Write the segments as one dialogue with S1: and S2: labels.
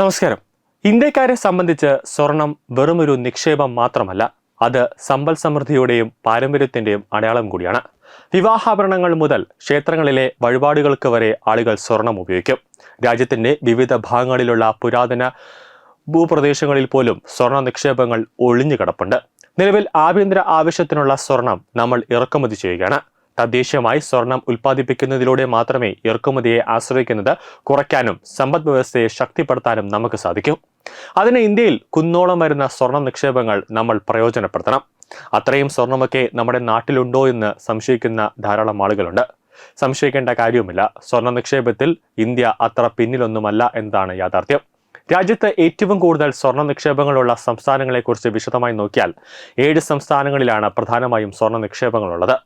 S1: നമസ്കാരം. ഇന്ത്യക്കാരെ സംബന്ധിച്ച് സ്വർണം വെറുമൊരു നിക്ഷേപം മാത്രമല്ല അത് സമ്പൽ സമൃദ്ധിയുടെയും പാരമ്പര്യത്തിന്റെയും അടയാളം കൂടിയാണ്. വിവാഹാഭരണങ്ങൾ മുതൽ ക്ഷേത്രങ്ങളിലെ വഴിപാടുകൾക്ക് വരെ ആളുകൾ സ്വർണം ഉപയോഗിക്കും. രാജ്യത്തിന്റെ വിവിധ ഭാഗങ്ങളിലുള്ള പുരാതന ഭൂപ്രദേശങ്ങളിൽ പോലും സ്വർണ നിക്ഷേപങ്ങൾ ഒളിഞ്ഞു കിടപ്പുണ്ട് നിലവിൽ ആഭ്യന്തര ആവശ്യത്തിനുള്ള സ്വർണം നമ്മൾ ഇറക്കുമതി ചെയ്യുകയാണ്. തദ്ദേശീയമായി സ്വർണം ഉൽപ്പാദിപ്പിക്കുന്നതിലൂടെ മാത്രമേ ഇറക്കുമതിയെ ആശ്രയിക്കുന്നത് കുറയ്ക്കാനും സമ്പദ് വ്യവസ്ഥയെ ശക്തിപ്പെടുത്താനും നമുക്ക് സാധിക്കൂ. അതിന് ഇന്ത്യയിൽ കുന്നോളം വരുന്ന സ്വർണ നിക്ഷേപങ്ങൾ നമ്മൾ പ്രയോജനപ്പെടുത്തണം. അത്രയും സ്വർണമൊക്കെ നമ്മുടെ നാട്ടിലുണ്ടോ എന്ന് സംശയിക്കുന്ന ധാരാളം ആളുകളുണ്ട്. സംശയിക്കേണ്ട കാര്യവുമില്ല. സ്വർണ നിക്ഷേപത്തിൽ ഇന്ത്യ അത്ര പിന്നിലൊന്നുമല്ല എന്നതാണ് യാഥാർത്ഥ്യം. രാജ്യത്ത് ഏറ്റവും കൂടുതൽ സ്വർണ നിക്ഷേപങ്ങളുള്ള സംസ്ഥാനങ്ങളെക്കുറിച്ച് വിശദമായി നോക്കിയാൽ ഏഴ് സംസ്ഥാനങ്ങളിലാണ് പ്രധാനമായും സ്വർണ നിക്ഷേപങ്ങളുള്ളത്.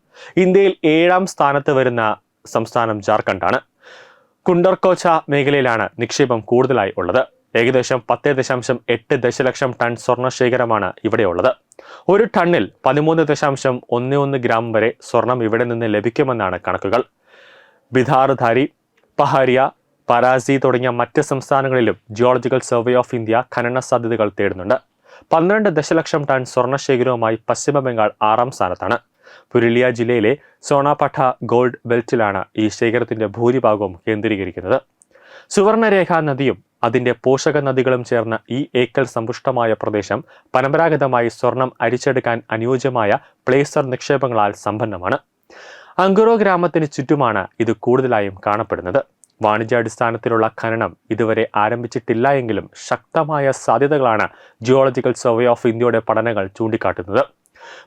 S1: ഇന്ത്യയിൽ ഏഴാം സ്ഥാനത്ത് വരുന്ന സംസ്ഥാനം ജാർഖണ്ഡാണ്. കുണ്ടർകോച്ച മേഖലയിലാണ് നിക്ഷേപം കൂടുതലായി ഉള്ളത്. ഏകദേശം പത്ത് ദശാംശം എട്ട് ദശലക്ഷം ടൺ സ്വർണ ശേഖരമാണ് ഇവിടെയുള്ളത്. ഒരു ടണ്ണിൽ പതിമൂന്ന് ദശാംശം ഒന്ന് ഒന്ന് ഗ്രാം വരെ സ്വർണം ഇവിടെ നിന്ന് ലഭിക്കുമെന്നാണ് കണക്കുകൾ. ബിധാർധാരി പഹാരിയ പരാസി തുടങ്ങിയ മറ്റ് സംസ്ഥാനങ്ങളിലും ജിയോളജിക്കൽ സർവേ ഓഫ് ഇന്ത്യ ഖനന സാധ്യതകൾ തേടുന്നുണ്ട്. പന്ത്രണ്ട് ദശലക്ഷം ടൺ സ്വർണ ശേഖരവുമായി പശ്ചിമ ബംഗാൾ ആറാം സ്ഥാനത്താണ്. പുരുലിയ ജില്ലയിലെ സോണാപഠ ഗോൾഡ് ബെൽറ്റിലാണ് ഈ ശേഖരത്തിന്റെ ഭൂരിഭാഗവും കേന്ദ്രീകരിക്കുന്നത്. സുവർണരേഖ നദിയും അതിന്റെ പോഷക നദികളും ചേർന്ന ഈ ഏക്കൽ സമ്പുഷ്ടമായ പ്രദേശം പരമ്പരാഗതമായി സ്വർണം അരിച്ചെടുക്കാൻ അനുയോജ്യമായ പ്ലേസർ നിക്ഷേപങ്ങളാൽ സമ്പന്നമാണ്. അങ്കുറോ ഗ്രാമത്തിന് ചുറ്റുമാണ് ഇത് കൂടുതലായും കാണപ്പെടുന്നത്. വാണിജ്യാടിസ്ഥാനത്തിലുള്ള ഖനനം ഇതുവരെ ആരംഭിച്ചിട്ടില്ല എങ്കിലും ശക്തമായ സാധ്യതകളാണ് ജിയോളജിക്കൽ സർവേ ഓഫ് ഇന്ത്യയുടെ പഠനങ്ങൾ ചൂണ്ടിക്കാട്ടുന്നത്.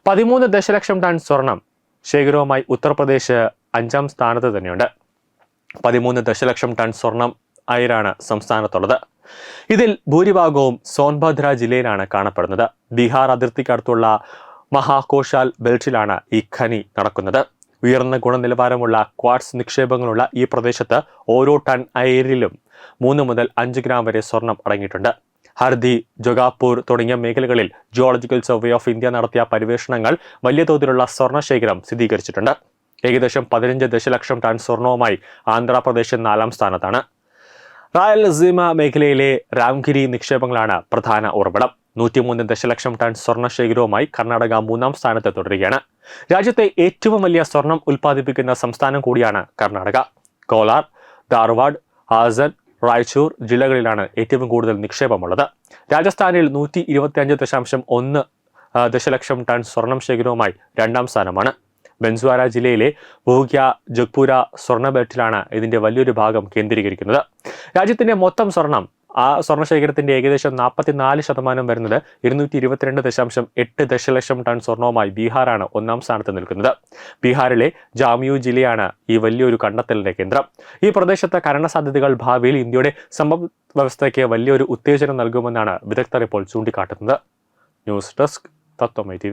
S1: പതിമൂന്ന് ദശലക്ഷം ടൺ സ്വർണം ശേഖരവുമായി ഉത്തർപ്രദേശ് അഞ്ചാം സ്ഥാനത്ത് തന്നെയുണ്ട്. പതിമൂന്ന് ദശലക്ഷം ടൺ സ്വർണം അയരാണ് സംസ്ഥാനത്തുള്ളത്. ഇതിൽ ഭൂരിഭാഗവും സോൻഭദ്ര ജില്ലയിലാണ് കാണപ്പെടുന്നത്. ബീഹാർ അതിർത്തിക്കടുത്തുള്ള മഹാകോശാൽ ബെൽറ്റിലാണ് ഈ ഖനി നടക്കുന്നത്. ഉയർന്ന ഗുണനിലവാരമുള്ള ക്വാർട്സ് നിക്ഷേപങ്ങളുള്ള ഈ പ്രദേശത്ത് ഓരോ ടൺ അയിരിലും മൂന്ന് മുതൽ അഞ്ച് ഗ്രാം വരെ സ്വർണം അടങ്ങിയിട്ടുണ്ട്. ഹർദി ജൊഗാപൂർ തുടങ്ങിയ മേഖലകളിൽ ജിയോളജിക്കൽ സർവേ ഓഫ് ഇന്ത്യ നടത്തിയ പര്യവേഷണങ്ങൾ വലിയ തോതിലുള്ള സ്വർണ ശേഖരം സ്ഥിരീകരിച്ചിട്ടുണ്ട്. ഏകദേശം പതിനഞ്ച് ദശലക്ഷം ടൺ സ്വർണവുമായി ആന്ധ്രാപ്രദേശ് നാലാം സ്ഥാനത്താണ്. റായലസീമ മേഖലയിലെ രാംഗിരി നിക്ഷേപങ്ങളാണ് പ്രധാന ഉറവിടം. നൂറ്റിമൂന്ന് ദശലക്ഷം ടൺ സ്വർണ ശേഖരവുമായി കർണാടക മൂന്നാം സ്ഥാനത്ത് തുടരുകയാണ്. രാജ്യത്തെ ഏറ്റവും വലിയ സ്വർണം ഉൽപ്പാദിപ്പിക്കുന്ന സംസ്ഥാനം കൂടിയാണ് കർണാടക. കോലാർ ധാർവാഡ് ഹാസൻ റായ്ചൂർ ജില്ലകളിലാണ് ഏറ്റവും കൂടുതൽ നിക്ഷേപമുള്ളത്. രാജസ്ഥാനിൽ നൂറ്റി ഇരുപത്തിയഞ്ച് ദശാംശം ഒന്ന് ദശലക്ഷം ടൺ സ്വർണം ശേഖരവുമായി രണ്ടാം സ്ഥാനമാണ്. ബെൻസ്വാര ജില്ലയിലെ ഭൂഗ്യ ജഗ്പൂര സ്വർണ ഇതിന്റെ വലിയൊരു ഭാഗം കേന്ദ്രീകരിക്കുന്നത്. രാജ്യത്തിന്റെ മൊത്തം സ്വർണം ആ സ്വർണശേഖരത്തിന്റെ ഏകദേശം നാൽപ്പത്തിനാല് ശതമാനം വരുന്നത് ഇരുന്നൂറ്റി ഇരുപത്തിരണ്ട് ദശാംശം എട്ട് ദശലക്ഷം ടൺ സ്വർണവുമായി ബീഹാറാണ് ഒന്നാം സ്ഥാനത്ത് നിൽക്കുന്നത്. ബീഹാറിലെ ജാമിയു ജില്ലയാണ് ഈ വലിയൊരു കണ്ടെത്തലിന്റെ കേന്ദ്രം. ഈ പ്രദേശത്തെ കരണ സാധ്യതകൾ ഭാവിയിൽ ഇന്ത്യയുടെ സമ്പദ് വ്യവസ്ഥയ്ക്ക് വലിയൊരു ഉത്തേജനം നൽകുമെന്നാണ് വിദഗ്ധർ ഇപ്പോൾ ചൂണ്ടിക്കാട്ടുന്നത്. ന്യൂസ് ഡെസ്ക് തത്വമൈ ടി